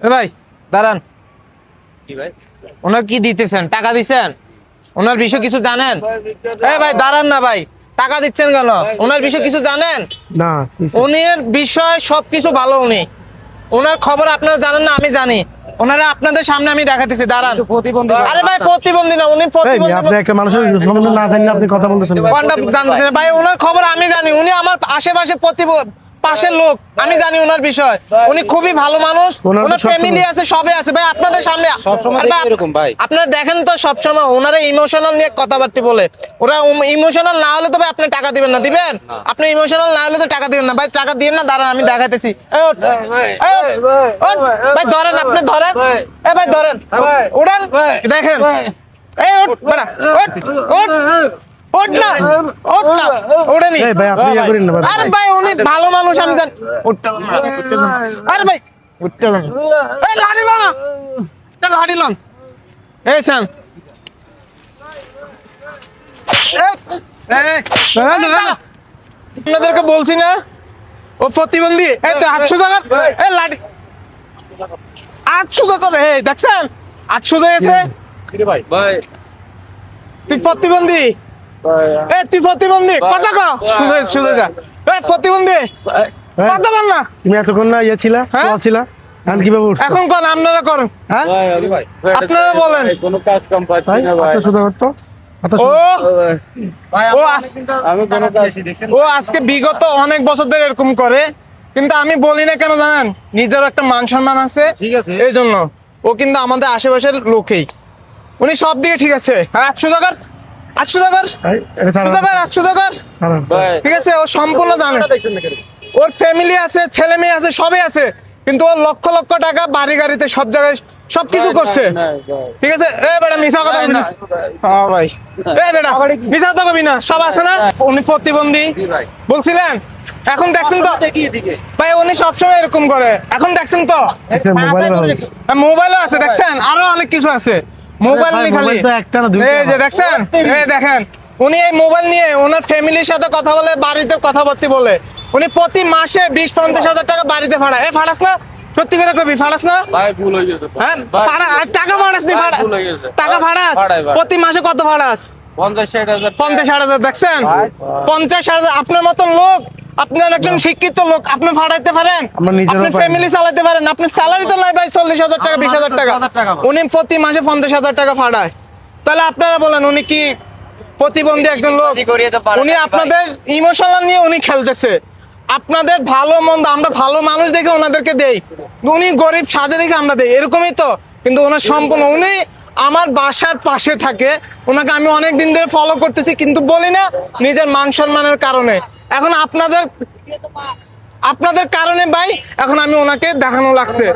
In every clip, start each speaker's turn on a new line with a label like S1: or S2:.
S1: এ ভাই দাঁড়ান।
S2: কি ভাই?
S1: ওনার কি দিতেছেন? টাকা দিচ্ছেন ওনার বিষয়ে কিছু জানেন? এ ভাই দাঁড়ান না ভাই। টাকা দিচ্ছেন কেন? ওনার বিষয়ে কিছু জানেন?
S3: না
S1: উনির বিষয় সবকিছু ভালো উনি। ওনার খবর আপনারা জানেন না আমি জানি। ওনারা আপনাদের সামনে আমি দেখাতেছি দাঁড়ান।
S2: প্রতিবন্ধী
S1: আরে ভাই প্রতিবন্ধী না উনি প্রতিবন্ধী
S3: আপনি একটা মানুষের সম্বন্ধে না জানলে আপনি কথা বলতেছেন
S1: ভাই ওনার খবর আমি জানি উনি আমার আশেপাশে প্রতি পাশের লোক আমি জানি ওনার বিষয়। উনি খুবই ভালো মানুষ
S3: ওনার
S1: ফ্যামিলি আছে সবে আছে। ভাই আপনাদের সামনে আপনারা দেখেন তো সবসময় ওনারা ইমোশনাল নিয়ে কথাবার্তা বলে। ওরা ইমোশনাল না হলে তো ভাই আপনি টাকা দিবেন না দিবেন? আপনি ইমোশনাল না হলে তো টাকা দিবেন না। ভাই টাকা দিবেন না দাঁড়ান আমি দেখাইতেছি। ওঠ। ওঠ। ভাই ধরেন আপনি ধরেন। এ ভাই ধরেন। উড়েন দেখেন। এই ওঠ বেটা ওঠ ওঠ। ওঠ না ওঠ না। উড়েনি
S3: এই ভাই আপনি ইয়ে করেন না
S1: আরে ভাই উনি ভালো মানুষ আমি জানি। উঠতে না, উঠতে হবে না। আরে ভাই। উঠতে না। এই লাঠি লো এটা লাঠি লন এই স্যান আপনাদেরকে বলছি না ও প্রতিবন্ধী এই তো আটশো জায়গা এই লাঠি আটশো জায়গা এই দেখছেন? আটশো জায়গা
S2: ভাই ভাই।
S1: তুই প্রতিবন্ধী। এ তুই প্রতিবন্ধী কথা কো শুনে শুনে যা। এ প্রতিবন্ধী কথা বল না।
S3: তুমি এতক্ষণ না ইয়ে ছিলা? ছিলা? এখন কীভাবে উঠছো?
S1: এখন কোন আপনারা করেন।
S2: ভাই আরে ভাই
S1: আপনারা বলেন।
S2: কোনো কাজ কাম পাচ্ছি না ভাই।
S3: এত করতো।
S1: ও।
S3: সুদা-
S1: ও আস-
S2: আমি কোনো কাজ
S1: ও আজকে বিগত অনেক বছর ধরে এরকম করে কিন্তু আমি বলি না কেন জানেন? নিজের একটা মান সম্মান আছে।
S2: ঠিক আছে।
S1: এই জন্য। ও কিন্তু আমাদের আশেপাশের লোকেই। উনি সব দিকে ঠিক আছে। হ্যাঁ টাকার আটশো টাকার
S3: ভাই, এটা ছাড়া
S1: আটশো টাকার আটশো টাকার ঠিক আছে ও সম্পূর্ণ জানে? ওর ফ্যামিলি আছে ছেলে মেয়ে আছে সবই আছে। কিন্তু ও লক্ষ লক্ষ টাকা বাড়ি গাড়িতে সব জায়গায় সবকিছু করছে। ঠিক আছে? এ বেটা মিশা কথা না
S2: না,
S1: হ্যাঁ ভাই। এ বেটা মিশা কথা কবি না? সব আছে না? উনি প্রতিবন্ধী। বলছিলেন? এখন দেখছেন তো? ভাই উনি সবসময় এরকম করে। এখন দেখছেন তো?
S3: মোবাইল
S1: মোবাইলও আছে দেখছেন? আরও অনেক কিছু আছে। মোবাইল নিয়ে খালি।
S3: একটা না, দুইটা
S1: এই যে। দেখছেন? এই দেখেন উনি এই মোবাইল নিয়ে ওনার ফ্যামিলির সাথে কথা বলে বাড়িতে কথাবার্তি বলে। উনি প্রতি মাসে বিশ পঞ্চাশ হাজার টাকা বাড়িতে ভাড়া। এ ফাড়াস না। সত্যি করে কবি ফাড়াস না?
S2: ভাই ভুল হয়ে গেছে
S1: হ্যাঁ? ভাড়া টাকা ভাড়াস নি ভাড়া
S2: ভুল হয়ে গেছে।
S1: টাকা
S2: ভাড়াই।
S1: প্রতি মাসে কত ভাড়াস
S2: পঞ্চাশ ষাট হাজার।
S1: পঞ্চাশ ষাট হাজার দেখছেন? পঞ্চাশ ষাট হাজার আপনার মতন লোক আপনার একজন শিক্ষিত লোক আপনি ভাড়াইতে পারেন? আপনি ফ্যামিলি চালাতে পারেন। আপনার স্যালারি তো নাই ভাই চল্লিশ হাজার টাকা বিশ হাজার টাকা।
S2: 50,000 টাকা ভাই।
S1: উনি প্রতি মাসে পঞ্চাশ হাজার টাকা ভাড়ায়। তাহলে আপনারা বলেন উনি কি প্রতিবন্ধী একজন লোক? উনি আপনাদের ইমোশনাল নিয়ে উনি খেলতেছে। আপনাদের ভালো মন্দ আমরা ভালো মানুষ দেখে ওনাদেরকে দেই। উনি গরিব সাজে দেখে আমরা দেই এরকমই তো। কিন্তু ওনার সম্পূর্ণ উনি আমার বাসার পাশে থাকে। ওনাকে আমি অনেক দিন ধরে ফলো করতেছি কিন্তু বলি না নিজের মান সম্মানের কারণে। এখন আপনাদের আপনাদের কারণে ভাই এখন আমি ওনাকে দেখানো লাগছে।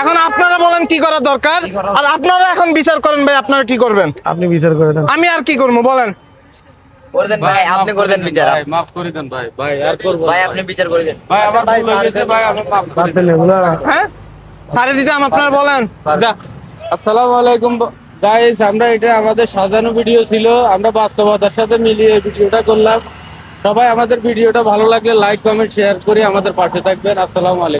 S1: এখন আপনারা বলেন কি করা দরকার আর আপনারা এখন বিচার করেন ভাই আপনারা কি করবেন?
S3: আপনি বিচার করে দেন।
S1: আমি আর কি করব বলেন।
S4: করে দেন ভাই আপনি
S2: মাফ
S4: করে দেন বিচার।
S2: ভাই মাফ করে দেন ভাই ভাই আর করব না,
S4: ভাই আপনি বিচার করে দেন।
S2: ভাই আমার ভুল গেছে ভাই আমি মাফ করে
S3: পারতেন এগুলা
S1: সারে দিতাম আপনারা বলেন।
S2: আসসালামু আলাইকুম গাইস আমরা এটা আমাদের সাজানো ভিডিও ছিল আমরা বাস্তবতার সাথে মিলিয়ে ভিডিওটা করলাম। সবাই আমাদের ভিডিওটা ভালো লাগলে লাইক কমেন্ট শেয়ার করে আমাদের পাশে থাকবেন। আসসালামু আলাইকুম।